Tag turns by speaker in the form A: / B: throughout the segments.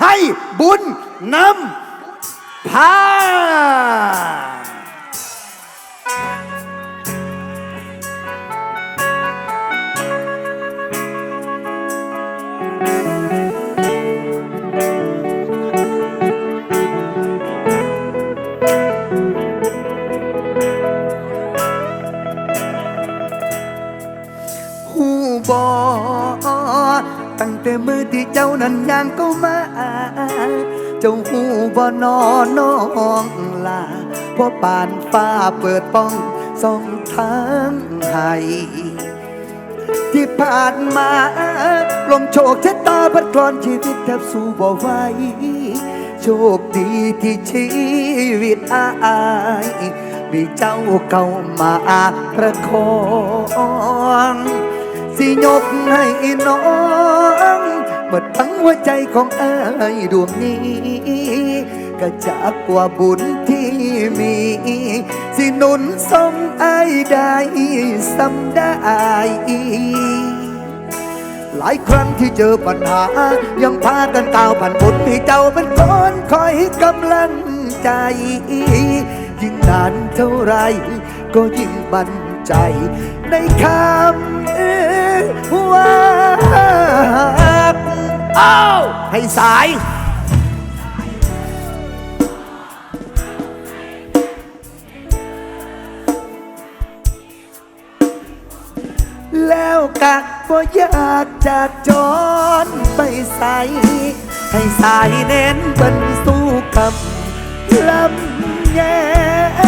A: ให้บุญนำพา หูบอ แต่มือที่เจ้านั้นย่างก็มา เจ้าหูบอนอน้องลาเพราะปานฟ้าเปิดป้องสองทางให้ที่ผ่านมา ลมโชคชะตาพัดกลอนชีวิตแทบสู้บ่ไหวโชคดีที่ชีวิตอายมีเจ้าเข้ามาประคอง สิยกให้น้องเมื่อทั้งหัวใจของอายดวงนี้ ก็จากกว่าบุญที่มี สิหนุนส่งอายได้สำได้หลายครั้งที่เจอปัญหา ยังพากันก้าวผ่านพ้นให้เจ้าเป็นคนคอยกำลังใจ ยิ่งนานเท่าไร ก็ยิ่งบันใจในคำ ว่าอ้าให้สาย แล้วกะก็อยากจากจรไปใส ให้สายเน้นบันสู้กับลำแย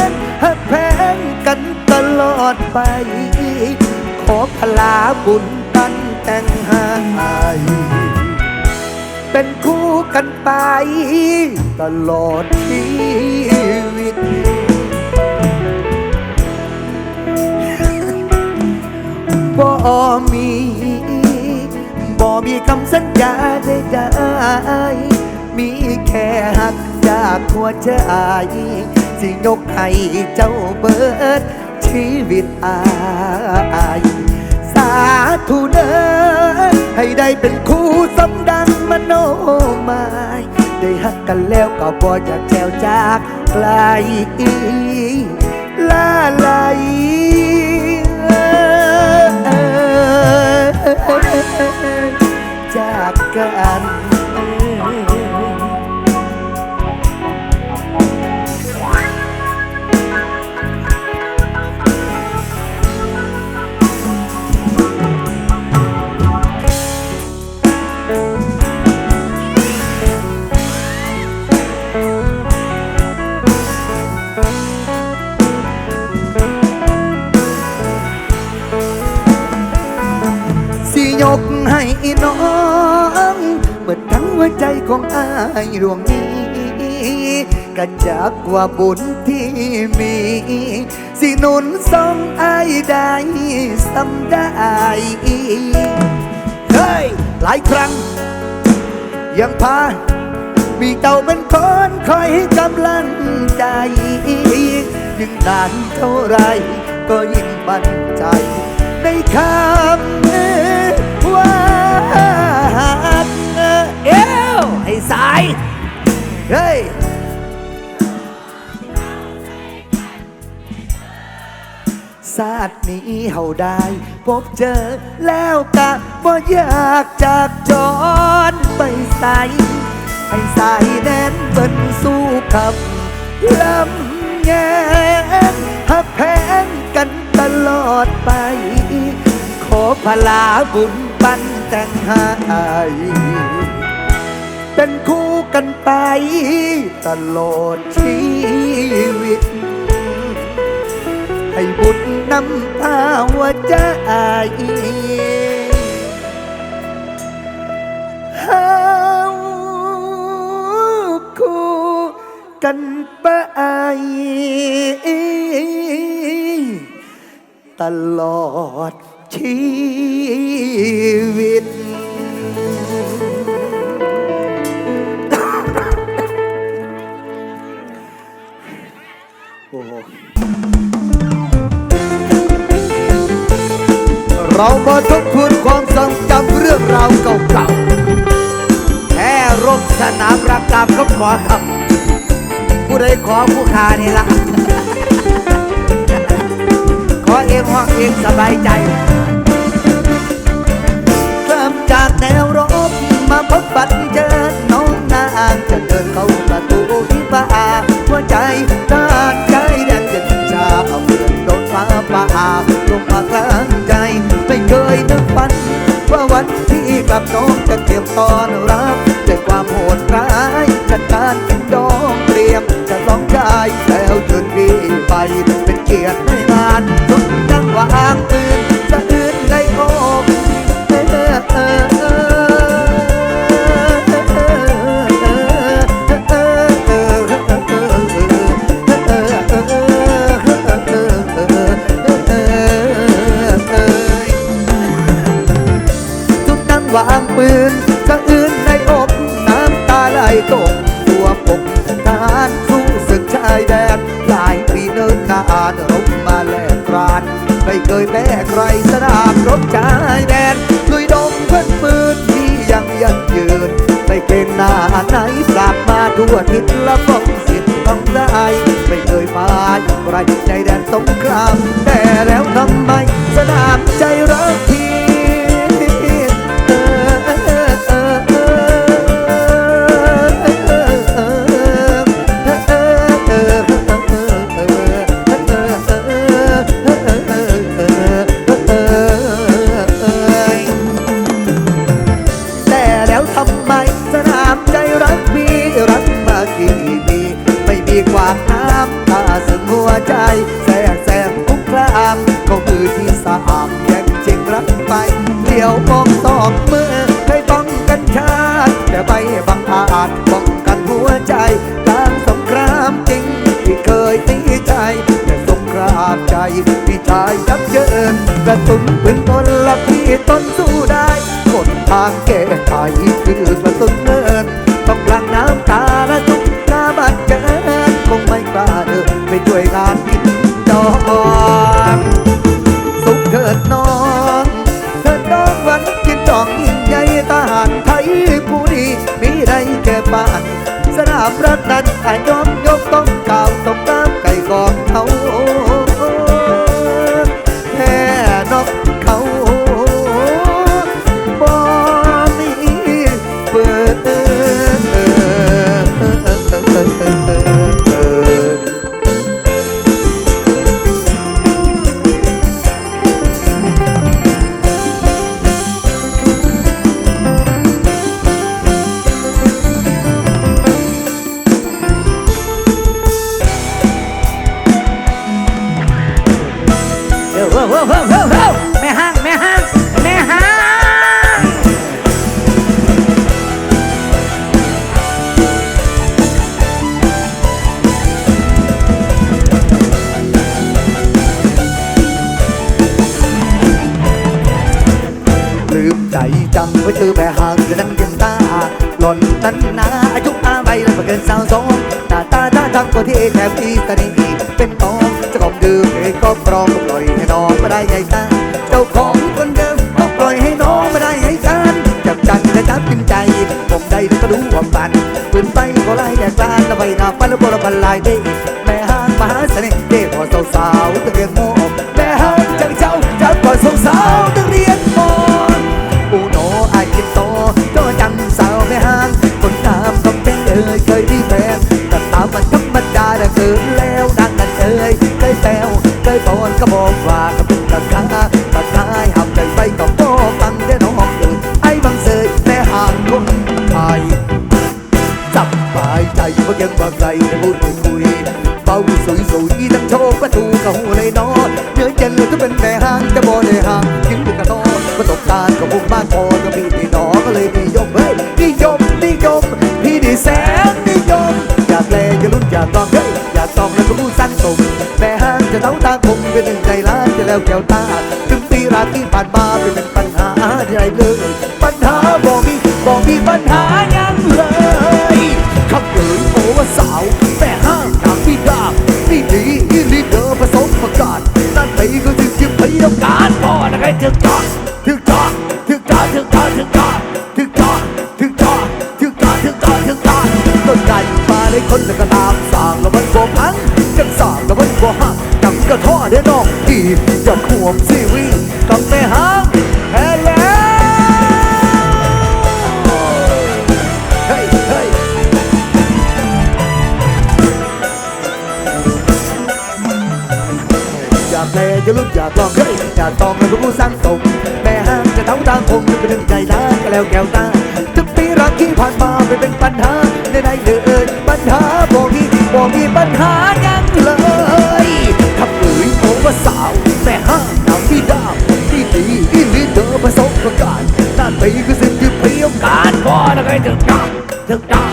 A: งหักแพงกันตลอดไป ขอพลาบุญ แต่งหายเป็นคู่กันไป ตลอดชีวิต บ่มี บ่มีคำสัญญาใดๆมีแค่หักจากหัวใจสิยกให้เจ้าเบิดชีวิตอาย สาธุเด้อให้ได้เป็นคู่สมดังมโนหมาย ได้หักกันแล้วก็บ่จากแจวจากไกลลาไหล ดวงนี้ก็จากว่าบุญที่มี สิหนุนส่งอายได้สำได้เฮ้ยหลายครั้ง ยังพา มีเจ้าเป็นคนคอยให้กำลังใจยิ่งนานเท่าไร ก็ยิ่งบันใจในคำว่า เอวให้สาย เฮ้ยศาสตร์นี้เฮาได้ พบเจอแล้วกะบ่อยากจากจอรไปใสให้สายแน่นเบินสู้กับลำแยงหักแพงกันตลอดไป ขอพลาบุญปันแต่งหาย เป็นคู่กันไปตลอดชีวิต ให้บุญนำพาหัวใจเฮาคู่กันไปตลอดชีวิต เรามาทบทวนความทรงจำเรื่องราวเก่าๆแค่รบสนามรักกามก็ขอครับ ผู้ใดขอผู้ขานี่ละขอเองห้องเองสบายใจเริ่มจากแนวรบมาพบปัดเจอน้องนางจะเดินเข้าประตูวิวาหัวใจ ทั่วทิศละฟอก ต้นสู Hợp Unbreakable. ให้ถึงจอดถึงจอดถึงจอดถึงจอดถึงจอดถึงจอดถึงจอดถึงจอดถึงจอดถึงจอดต้นไก่มาในคนแล้วก็ตามสางแล้วมันบวพังจังสางแล้วมันบวหักจังกระท้อเด้นอกอีจะขวมซีวีกับแม่ห้างแพ้แล้วอยากเแพ้จะลุกอยากลองเฮ้ยอยากต้องามผมจะเป็นหนึ่งใจนะก็แล้วแก้วตาทุกปีรักที่ผ่านมาไม่เป็นปัญหาในใดเลยปัญหาบ่มีบ่มีปัญหายังเลยทำเอ่ยโอ้ว่าสาวแม่ห้างนำที่ดามที่ดีที่ลีเดอร์ประสบการนั่นไปคือสิ่งที่เพียงการพอแล้วไงถึงจ้าถึงจ้า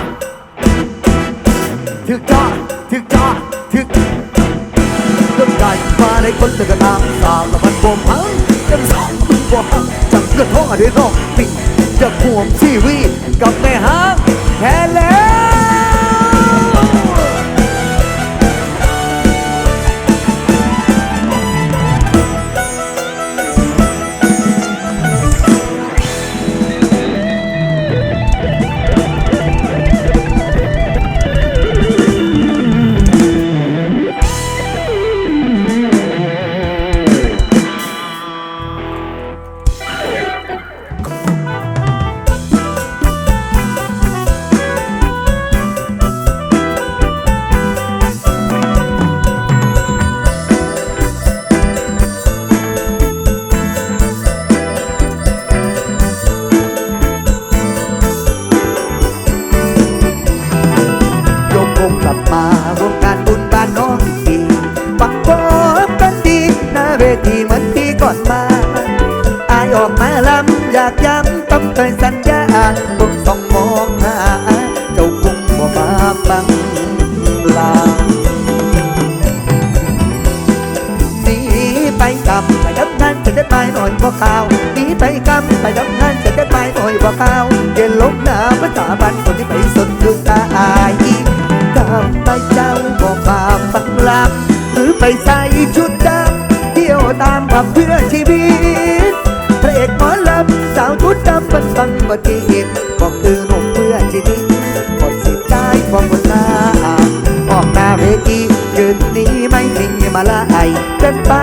A: ถึงจ้าถึงจ้าถึงต้องได้มาในคนจะกระทำสางแล้วมันบ่มพังจังสองมันบ่หัง กระท้อได้น้องปิ่งจะข่วงชีวิตกับแม่หางแพ้แล้ว มาลายเดินไป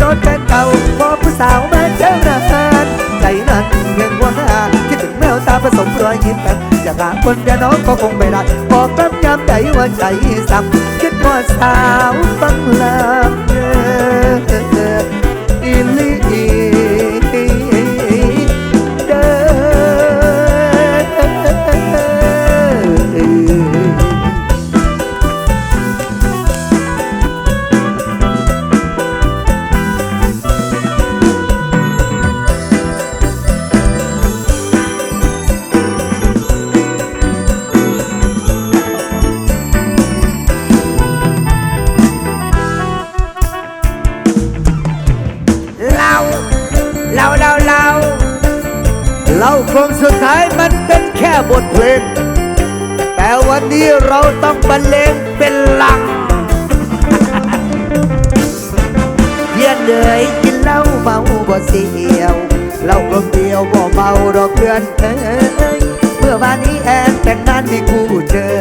A: โดนแฟนเก่าพอผู้สาวมาเจอหน้าแฟนใจนั้นยังว่างคิดถึงแมวตาผสมรอยยิ้มกันอยากหาคนเดียวน้องก็คงไม่ได้บอกกำยำใจว่าใจสั่งคิดว่าสาวฟังลา
B: เด้
A: อ นี้เราต้องบรรเลงเป็นหลักเย็นเลยกินเหล้าเมาบ่เสียวเหล้ากลมเดียวบ่เมาดอกเพื่อนเอ้ยเมื่อวานนี้แอนแต่งงานมีคู่เจอ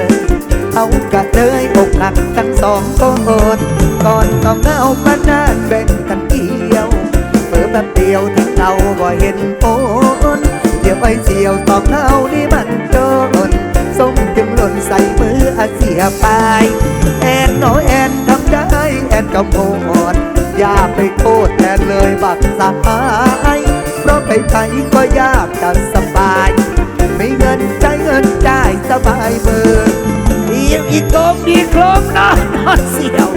A: เอากะเลยอกหักทั้งสองคนก่อนต้องเงามานานแบ่งกันเกี่ยวเปิดแป๊บเดียวถึงเราบ่เห็นโอนเดี๋ยวไอ้เสียวสองเท้านี่มันโดนจึงหล่ นใส่มืออาเสียไป แอนน้อยแอนทำได้ แอนกำโพดอย่าไปโทษแอนเลยบักสายเพราะไปใครๆก็ยากจะสบาย ไม่เงินใจายเงินจ่ายสบายเบอร์
B: อีกอีกโกมอีกโครมนอนนอนเสียว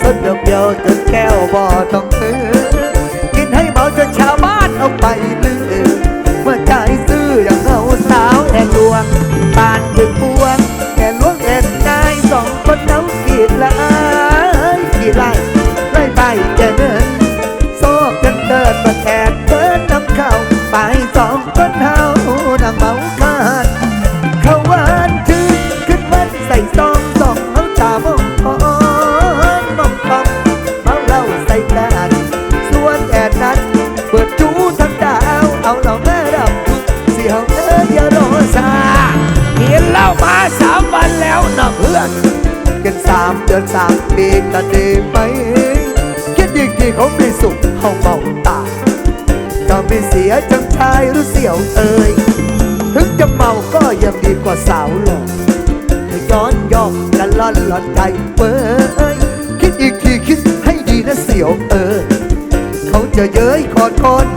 A: สดเดียวเดียวจนแก้วบ่ต้องเือกินให้เมาจนชาวบ้าน เสี่ยวเอ่ยถึงจะเมาก็ยังดีกว่าสาวหล่อย้อนยอกกันล่อนหลอนใจเว้ยคิดอีกทีคิดให้ดีนะเสียวเออ เขาจะเย้ยขอดคอนมาอ่อน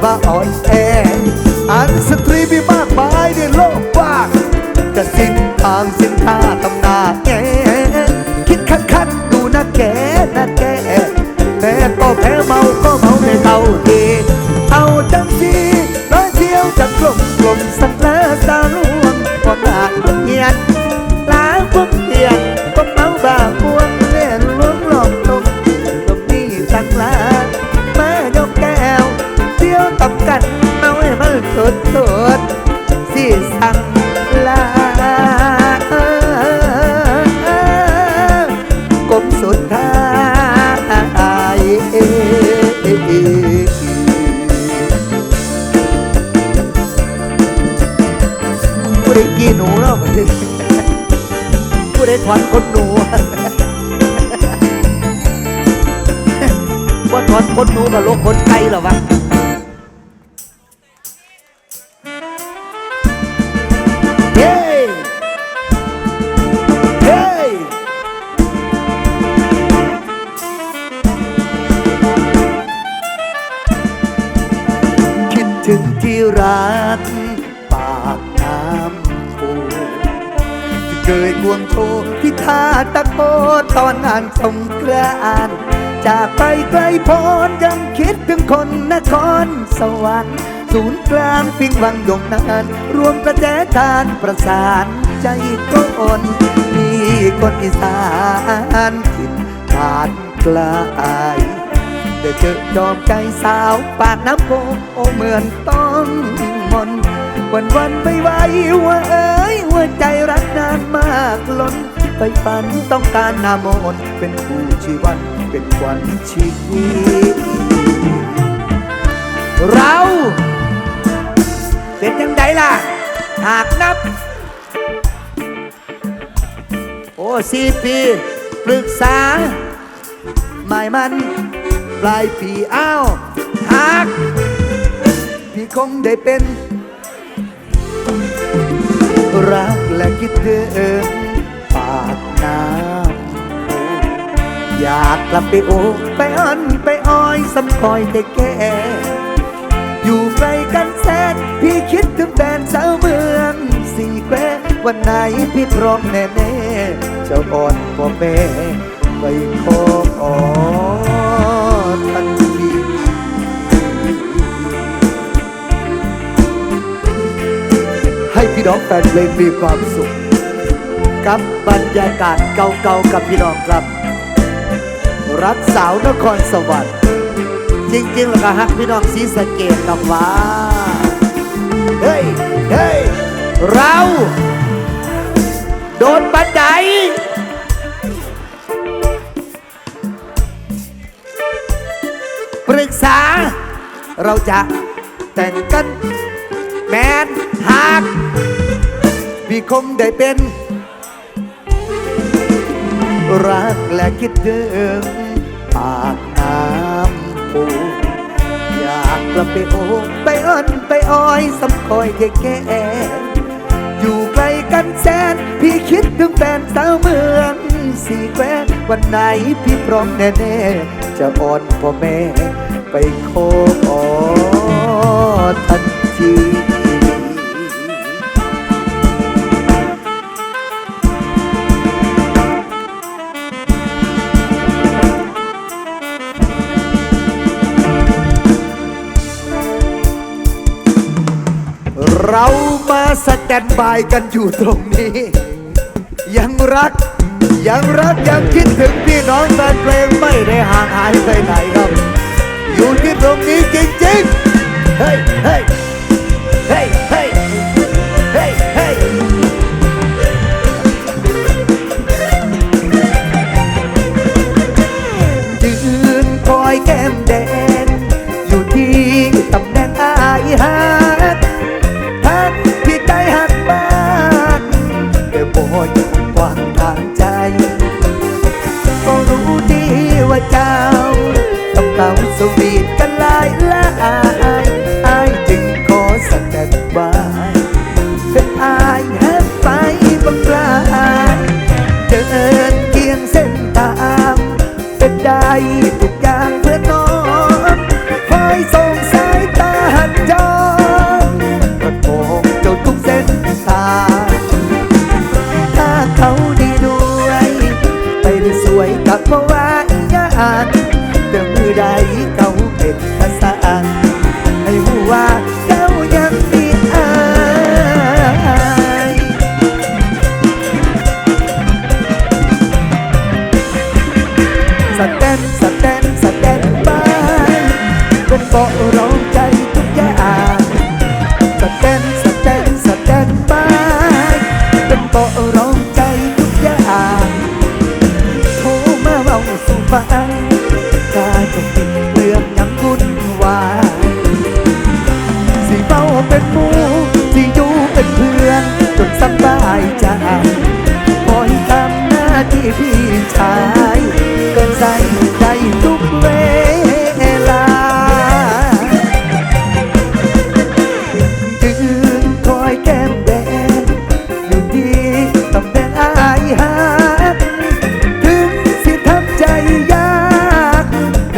A: ผู้ได้กี่หนูแล้วมันจะผู้ได้ถอนคนหนูว่าถอนคนหนูกับโลกคนไกลหรอวะ โชว์ที่ท่าตะโกตอนงานสงกรานจากไปไกลโพ้นยังคิดถึงคนนครสวรรค์ศูนย์กลางปิงวังดงนานรวมกระแจทานประสานใจก้นมีคนอีสานคิดผ่านไกลายได้เจอจอมใจสาวปากน้ำโพโอเหมือนต้องมน วันวันไม่ไหวว่าเอ้ยหัวใจรักนานมากล้น ไปฝันต้องการนามนเป็นคู่ชีวันเป็นควันชีวิต
B: เราเป็นยังไงล่ะ หากนับ
A: โอ้สี่ปีปรึกษาหมายมัน ปลายปีอ้าว
B: หาก
A: พี่คงได้เป็น รักและคิดถึงปากน้ำโอ้อยากกลับไปโอบไปอ้อนไปอ้อยสำคอยแต่แก่อยู่ไกลกันแสนพี่คิดถึงแฟนสาวเมืองสี่แคววันไหนพี่พร้อมแน่ๆเจ้าอ่อนพ่อแม่ไปขออทัน พี่น้องแฟนเพลงมีความสุข กับบรรยากาศเก่าๆกับพี่น้องครับ รักสาวนครสวรรค์ จริงๆแล้วก็ฮักพี่น้องศรีสะเกดกับว่าเฮ้ยเฮ้ยเรา โดนบันไดปรึกษา เราจะแต่งกันแมนหาก พี่คงได้เป็น รักและคิดถึงปากน้ำปูอยากกลับไปโอบไปอ้อนไปอ้อยสำคอยแก่แก่อยู่ไกลกันแสน พี่คิดถึงแฟนสาวเมืองสี่แคววันไหนพี่พร้อมแน่ๆจะอ้อนพ่อแม่ ไปโคนอทันที สแตนบายกันอยู่ตรงนี้ ยังรัก ยังรักยังคิดถึงพี่น้องแฟนเพลงไม่ได้ห่างหายไปไหนครับ อยู่ที่ตรงนี้จริงๆ เฮ้ยเฮ้ย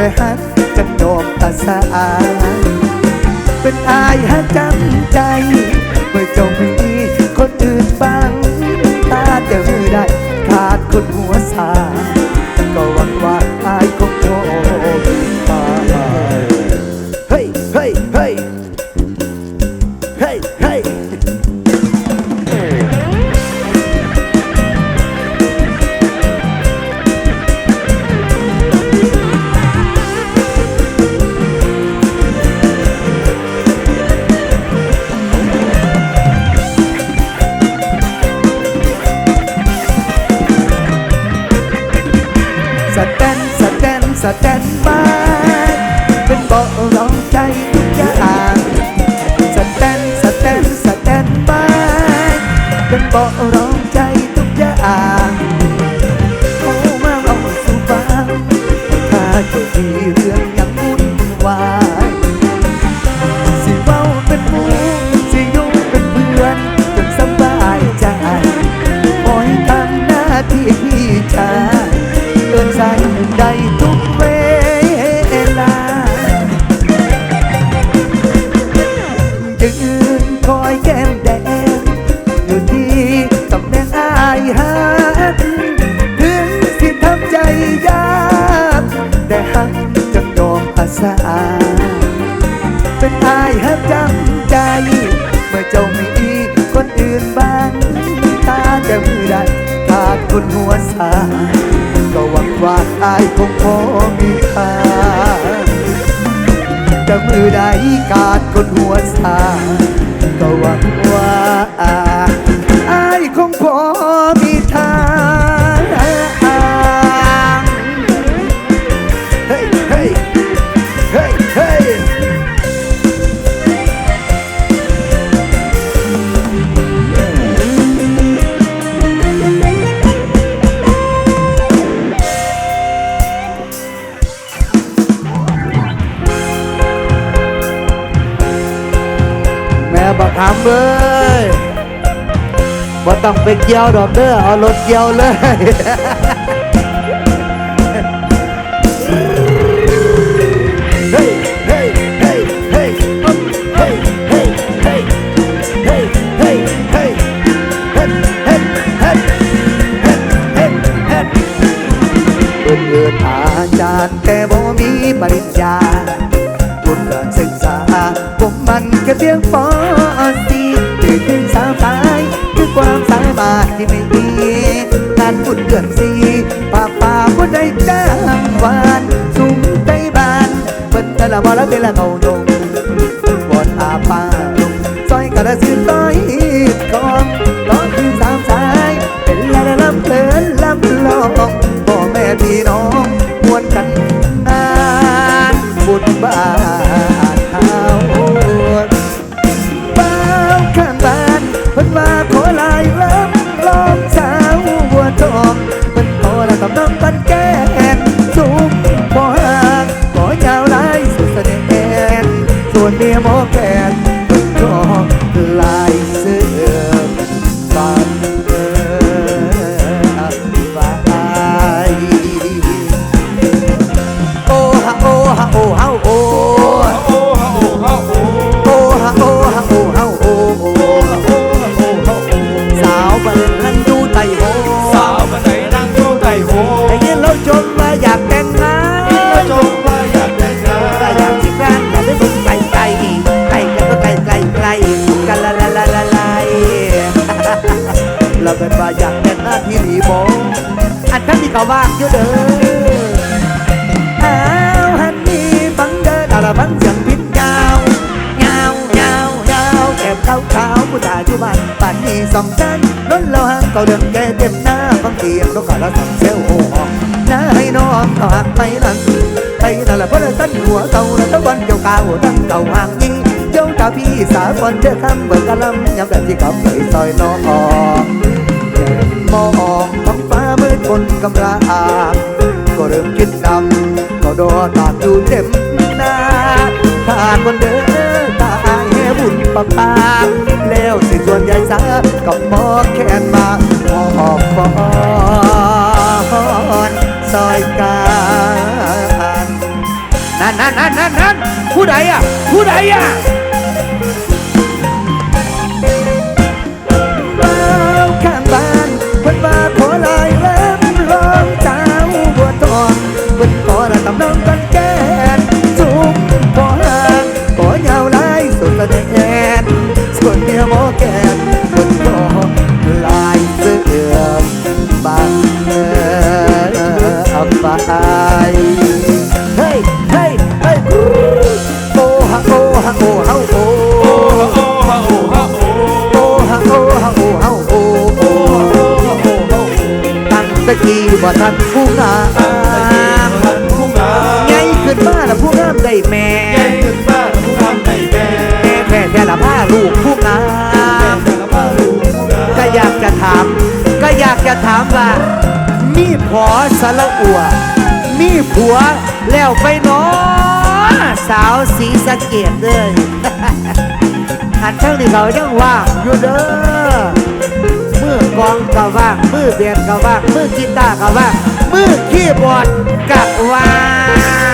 A: ยหักจังโดมตาสาเป็นอายหักจำใจเมื่อจงมีคนอื่นบางตาเจอได้ขาดคนหัวสา บ่ร้องใจทุกอย่างโอ้มาเอาสู่ฟังถ้าจะมีเรื่อง บจำใจ เมื่อเจ้าไม่มีคนอื่นบ้างตาจะมือใดขาดคนหัวสาก็หวังว่าอายคงพอมีค่าจะมือใดขาดคนหัวสาก็หวังว่า ต้องไปเกียวดอกเด้อเอารถเกียวเลยแต่บ่มีปริญญาทุนการศึกษาผมมันแค่เพียงปอ ความสามารถที่ไม่มีการฝุ่นเดือนสีป่าป่าก็ได้จ้างวานสูงใจบานเปิดแต่ละบ่ละเป็นละเขาดงบนอาป่าลงซอยกระสือซอยกอง องไปนั่นไปนั่นละเพราะเราตั้นหัวเก่าล้วตะวันเจ้าเก่าตั้งเก่าห่างยิ่งเจ้าตาพี่สาคนเจอคำเบิกกะลำยำแบบที่เขาเคยซอยน้องออกมองท้องฟ้ามืดบนกำราก็เริ่มคิดดำก็โดนตากอยู่เต็มหน้าถ้าคนเดินตายแห่บุญปะปาแล้วสิส่วนใหญ่สากับหมอแค้นมาหอบฟอนซอยกา
B: นั่นนั่นนั่นนั่นนั่นผู้ใดอะผู้ใดอะ
A: ข้างบ้านเพิ่นว่าขอลายเล่มลองเจ้าบัวทองเพิ่นขอะกี้ว่าท่านผู้งาม
C: ท่านผู้งาม
A: ไงขึ้นมาแล้วผู้งามได้แม่
C: ใหญ่ขึ้นบ้านผู้งามในแม่
A: แม่แค่แค่ละผ้าลูกผู้งาม
C: แต่ละบ้านลูกผู้งาม
A: ก็อยากจะถาม ก็อยากจะถามว่า มีผอสละอัว มีผัวแล้วไปเน้อสาวสีสะเกดเลยอันเท่านี้เขายังว่างอยู่เด้อ มือกองก็ว่างมือเบียนก็ว่างมือกีตาร์ก็ว่างมือคีย์บอร์ดก็ว่าง